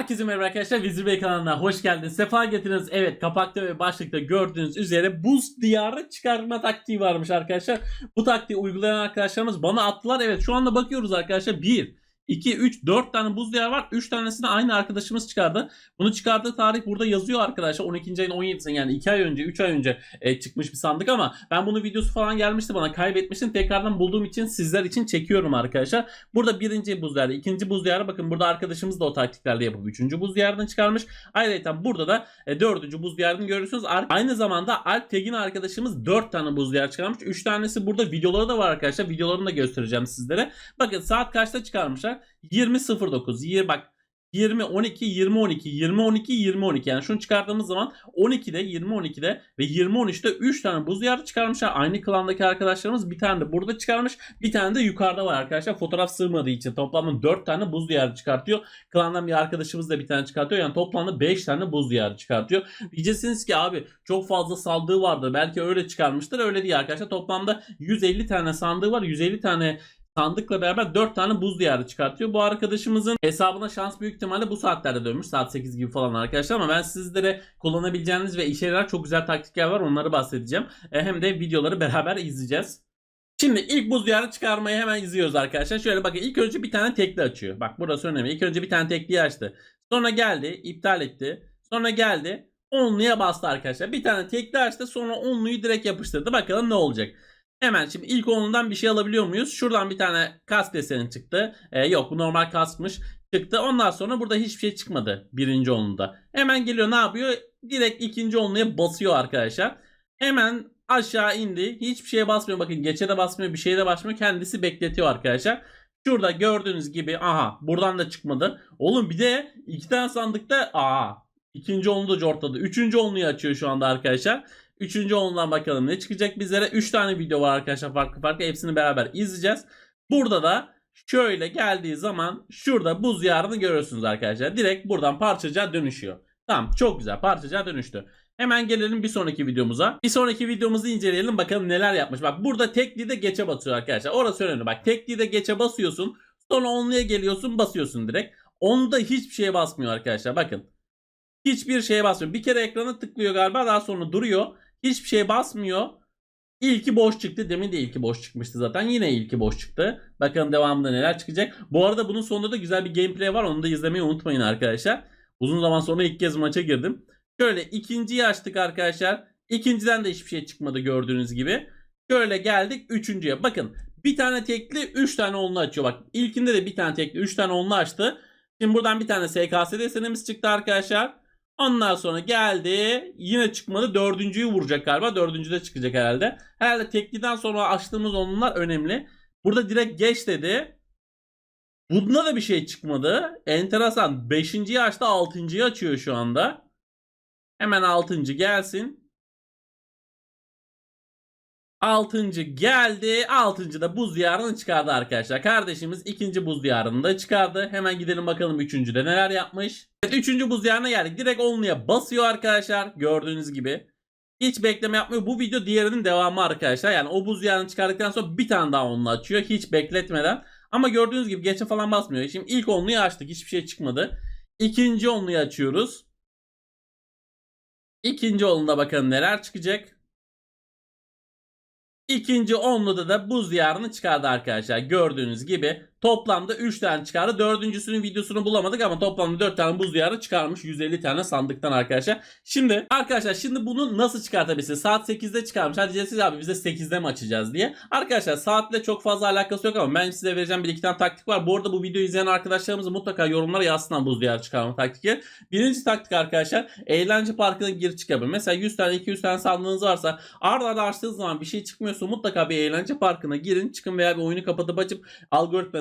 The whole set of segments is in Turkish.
Herkese merhaba arkadaşlar. Vizir Bey kanalına hoş geldiniz. Sefa getirdiniz. Evet kapakta ve başlıkta gördüğünüz üzere buz diyarı çıkarma taktiği varmış arkadaşlar. Bu taktiği uygulayan arkadaşlarımız bana attılar. Evet şu anda bakıyoruz arkadaşlar. 1, 2, 3, 4 tane buz diyarı var. 3 tanesini aynı arkadaşımız çıkardı. Bunu çıkardığı tarih burada yazıyor arkadaşlar. 12. ayın 17'sinde yani 2 ay önce 3 ay önce e, çıkmış bir sandık ama ben bunu videosu falan gelmişti bana kaybetmiştim. Tekrardan bulduğum için sizler için çekiyorum arkadaşlar. Burada birinci buz diyarı, ikinci buz diyarı bakın burada arkadaşımız da o taktiklerle yapıp üçüncü buz diyarını çıkarmış. Ayrıca burada da e, dördüncü buz diyarını görüyorsunuz. Ar- Aynı zamanda Alp Tegin arkadaşımız 4 tane buz diyarı çıkarmış. 3 tanesi burada videoları da var arkadaşlar. Videolarını da göstereceğim sizlere. Bakın saat kaçta çıkarmışlar? 20.09. Yir bak 20 12 20 12 20 12 20 12 yani şunu çıkardığımız zaman 12'de 20 12'de ve 20 13'te 3 tane buz diyarı çıkarmışlar. Aynı klandaki arkadaşlarımız bir tane de burada çıkarmış. Bir tane de yukarıda var arkadaşlar. Fotoğraf sığmadığı için toplamda 4 tane buz diyarı çıkartıyor. Klandan bir arkadaşımız da bir tane çıkartıyor. Yani toplamda 5 tane buz diyarı çıkartıyor. Diyeceksiniz ki abi çok fazla saldığı vardı. Belki öyle çıkarmıştır. Öyle değil arkadaşlar. Toplamda 150 tane sandığı var. 150 tane sandıkla beraber 4 tane buz diyarı çıkartıyor. Bu arkadaşımızın hesabına şans büyük ihtimalle bu saatlerde dönmüş. Saat 8 gibi falan arkadaşlar ama ben sizlere kullanabileceğiniz ve işe yarar çok güzel taktikler var. Onları bahsedeceğim. E, hem de videoları beraber izleyeceğiz. Şimdi ilk buz diyarı çıkarmayı hemen izliyoruz arkadaşlar. Şöyle bakın ilk önce bir tane tekli açıyor. Bak burası önemli. İlk önce bir tane tekliyi açtı. Sonra geldi iptal etti. Sonra geldi onluya bastı arkadaşlar. Bir tane tekli açtı sonra onluyu direkt yapıştırdı. Bakalım ne olacak. Hemen şimdi ilk onundan bir şey alabiliyor muyuz? Şuradan bir tane kask deseni çıktı. Ee, yok bu normal kaskmış. Çıktı. Ondan sonra burada hiçbir şey çıkmadı birinci onunda. Hemen geliyor ne yapıyor? Direkt ikinci onluya basıyor arkadaşlar. Hemen aşağı indi. Hiçbir şeye basmıyor. Bakın geçe de basmıyor. Bir şeye de basmıyor. Kendisi bekletiyor arkadaşlar. Şurada gördüğünüz gibi aha buradan da çıkmadı. Oğlum bir de iki tane sandıkta aha ikinci onlu da cortladı. Üçüncü onluyu açıyor şu anda arkadaşlar. Üçüncü ondan bakalım ne çıkacak bizlere. Üç tane video var arkadaşlar farklı farklı. Hepsini beraber izleyeceğiz. Burada da şöyle geldiği zaman şurada buz yarını görüyorsunuz arkadaşlar. Direkt buradan parçacığa dönüşüyor. Tamam çok güzel parçacığa dönüştü. Hemen gelelim bir sonraki videomuza. Bir sonraki videomuzu inceleyelim bakalım neler yapmış. Bak burada tekli de geçe basıyor arkadaşlar. Orası önemli. Bak tekli de geçe basıyorsun. Sonra onluya geliyorsun basıyorsun direkt. Onda hiçbir şeye basmıyor arkadaşlar. Bakın. Hiçbir şeye basmıyor. Bir kere ekrana tıklıyor galiba daha sonra duruyor. Hiçbir şeye basmıyor. İlki boş çıktı. Demin de ilki boş çıkmıştı zaten. Yine ilki boş çıktı. Bakalım devamında neler çıkacak. Bu arada bunun sonunda da güzel bir gameplay var. Onu da izlemeyi unutmayın arkadaşlar. Uzun zaman sonra ilk kez maça girdim. Şöyle ikinciyi açtık arkadaşlar. İkinciden de hiçbir şey çıkmadı gördüğünüz gibi. Şöyle geldik üçüncüye. Bakın bir tane tekli 3 tane onlu açıyor. Bak ilkinde de bir tane tekli 3 tane onlu açtı. Şimdi buradan bir tane SKS desenimiz çıktı arkadaşlar. Ondan sonra geldi. Yine çıkmadı. Dördüncüyü vuracak galiba. Dördüncü de çıkacak herhalde. Herhalde tekliden sonra açtığımız onunlar önemli. Burada direkt geç dedi. Bunda da bir şey çıkmadı. Enteresan. Beşinciyi açtı. Altıncıyı açıyor şu anda. Hemen altıncı gelsin. Altıncı geldi. Altıncı da buz diyarını çıkardı arkadaşlar. Kardeşimiz ikinci buz diyarını da çıkardı. Hemen gidelim bakalım üçüncüde neler yapmış. Evet üçüncü buz diyarına geldik. Direkt onluya basıyor arkadaşlar. Gördüğünüz gibi. Hiç bekleme yapmıyor. Bu video diğerinin devamı arkadaşlar. Yani o buz diyarını çıkardıktan sonra bir tane daha onlu açıyor. Hiç bekletmeden. Ama gördüğünüz gibi geçe falan basmıyor. Şimdi ilk onluyu açtık. Hiçbir şey çıkmadı. İkinci onluyu açıyoruz. İkinci onluda bakalım neler çıkacak. İkinci onluda da buz diyarını çıkardı arkadaşlar. Gördüğünüz gibi toplamda 3 tane çıkardı. Dördüncüsünün videosunu bulamadık ama toplamda 4 tane buz diyarı çıkarmış. 150 tane sandıktan arkadaşlar. Şimdi arkadaşlar şimdi bunu nasıl çıkartabilirsiniz? Saat 8'de çıkarmış. Hadi diyeceksiniz abi biz de 8'de mi açacağız diye. Arkadaşlar saatle çok fazla alakası yok ama ben size vereceğim bir iki tane taktik var. Bu arada bu videoyu izleyen arkadaşlarımız mutlaka yorumlara yazsınlar buz diyarı çıkarma taktikleri. Birinci taktik arkadaşlar eğlence parkına gir çık yapın. Mesela 100 tane 200 tane sandığınız varsa arda arda açtığınız zaman bir şey çıkmıyorsa mutlaka bir eğlence parkına girin çıkın veya bir oyunu kapatıp açıp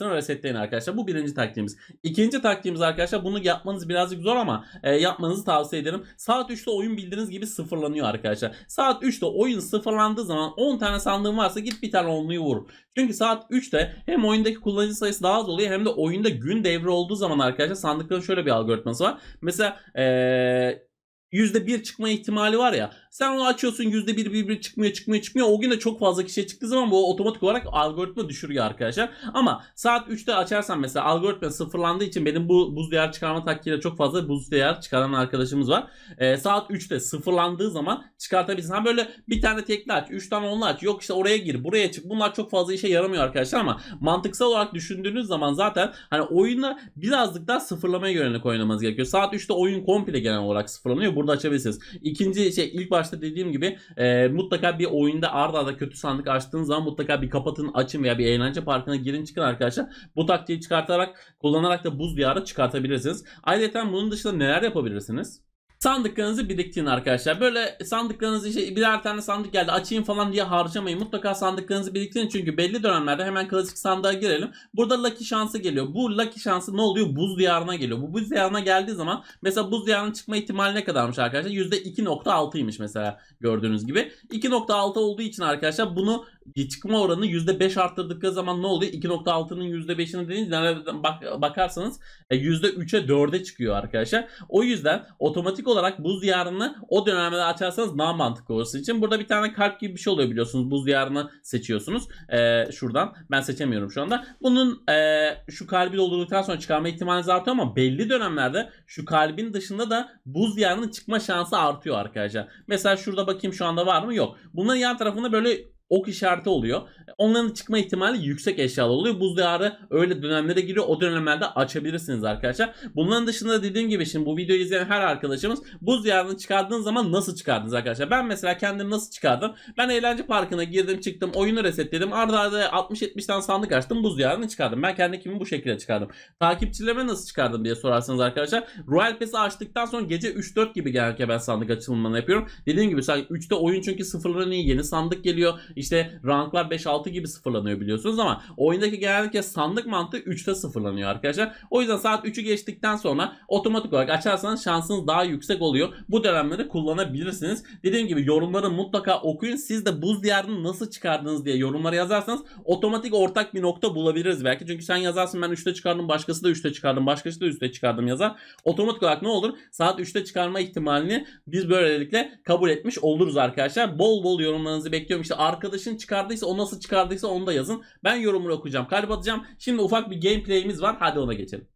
algoritmasını resetleyin arkadaşlar. Bu birinci taktiğimiz. İkinci taktiğimiz arkadaşlar bunu yapmanız birazcık zor ama e, yapmanızı tavsiye ederim. Saat 3'te oyun bildiğiniz gibi sıfırlanıyor arkadaşlar. Saat 3'te oyun sıfırlandığı zaman 10 tane sandığın varsa git bir tane onluyu vur. Çünkü saat 3'te hem oyundaki kullanıcı sayısı daha az oluyor hem de oyunda gün devri olduğu zaman arkadaşlar sandıkların şöyle bir algoritması var. Mesela eee %1 çıkma ihtimali var ya Sen onu açıyorsun yüzde bir, bir, çıkmıyor çıkmıyor çıkmıyor. O gün de çok fazla kişiye çıktığı zaman bu otomatik olarak algoritma düşürüyor arkadaşlar. Ama saat 3'te açarsan mesela algoritma sıfırlandığı için benim bu buz diyar çıkarma taktiğiyle çok fazla buz diyar çıkaran arkadaşımız var. Ee, saat 3'te sıfırlandığı zaman çıkartabilirsin. Ha böyle bir tane tekli aç, 3 tane onlu aç. Yok işte oraya gir, buraya çık. Bunlar çok fazla işe yaramıyor arkadaşlar ama mantıksal olarak düşündüğünüz zaman zaten hani oyunu birazcık daha sıfırlamaya yönelik oynamanız gerekiyor. Saat 3'te oyun komple genel olarak sıfırlanıyor. Burada açabilirsiniz. İkinci şey ilk başta dediğim gibi e, mutlaka bir oyunda arda arda kötü sandık açtığınız zaman mutlaka bir kapatın açın veya bir eğlence parkına girin çıkın arkadaşlar. Bu taktiği çıkartarak kullanarak da buz diyarı çıkartabilirsiniz. Ayrıca bunun dışında neler yapabilirsiniz? Sandıklarınızı biriktirin arkadaşlar. Böyle sandıklarınızı işte birer tane sandık geldi açayım falan diye harcamayın. Mutlaka sandıklarınızı biriktirin çünkü belli dönemlerde hemen klasik sandığa girelim. Burada lucky şansı geliyor. Bu lucky şansı ne oluyor? Buz diyarına geliyor. Bu buz diyarına geldiği zaman mesela buz diyarının çıkma ihtimali ne kadarmış arkadaşlar? %2.6'ymış mesela gördüğünüz gibi. 2.6 olduğu için arkadaşlar bunu çıkma oranı %5 arttırdıkları zaman ne oluyor? 2.6'nın %5'ini deyince nereden bak, bakarsanız e, %3'e 4'e çıkıyor arkadaşlar. O yüzden otomatik olarak buz diyarını o dönemde açarsanız daha mantıklı olur sizin için. Burada bir tane kalp gibi bir şey oluyor biliyorsunuz. Buz diyarını seçiyorsunuz. Ee, şuradan. Ben seçemiyorum şu anda. Bunun e, şu kalbi doldurduktan sonra çıkarma ihtimaliniz artıyor ama belli dönemlerde şu kalbin dışında da buz diyarının çıkma şansı artıyor arkadaşlar. Mesela şurada bakayım şu anda var mı? Yok. Bunların yan tarafında böyle ok işareti oluyor. Onların çıkma ihtimali yüksek eşyalı oluyor. Buz diyarı öyle dönemlere giriyor. O dönemlerde açabilirsiniz arkadaşlar. Bunların dışında dediğim gibi şimdi bu videoyu izleyen her arkadaşımız buz diyarını çıkardığınız zaman nasıl çıkardınız arkadaşlar? Ben mesela kendim nasıl çıkardım? Ben eğlence parkına girdim çıktım oyunu resetledim. Arda arda 60-70 tane sandık açtım buz diyarını çıkardım. Ben kendi kimi bu şekilde çıkardım. Takipçilerime nasıl çıkardım diye sorarsanız arkadaşlar. Royal Pass'i açtıktan sonra gece 3-4 gibi genellikle ben sandık açılımını yapıyorum. Dediğim gibi sadece 3'te oyun çünkü sıfırlanıyor. Yeni sandık geliyor. İşte ranklar 5-6 gibi sıfırlanıyor biliyorsunuz ama oyundaki genellikle sandık mantığı 3'te sıfırlanıyor arkadaşlar. O yüzden saat 3'ü geçtikten sonra otomatik olarak açarsanız şansınız daha yüksek oluyor. Bu dönemleri kullanabilirsiniz. Dediğim gibi yorumları mutlaka okuyun. Siz de buz diyarını nasıl çıkardınız diye yorumlara yazarsanız otomatik ortak bir nokta bulabiliriz belki. Çünkü sen yazarsın ben 3'te çıkardım başkası da 3'te çıkardım başkası da 3'te çıkardım yazar. Otomatik olarak ne olur? Saat 3'te çıkarma ihtimalini biz böylelikle kabul etmiş oluruz arkadaşlar. Bol bol yorumlarınızı bekliyorum. İşte arkadaşın çıkardıysa o nasıl çıkardıysa onu da yazın. Ben yorumları okuyacağım. Kalp atacağım. Şimdi ufak bir gameplay'imiz var. Hadi ona geçelim.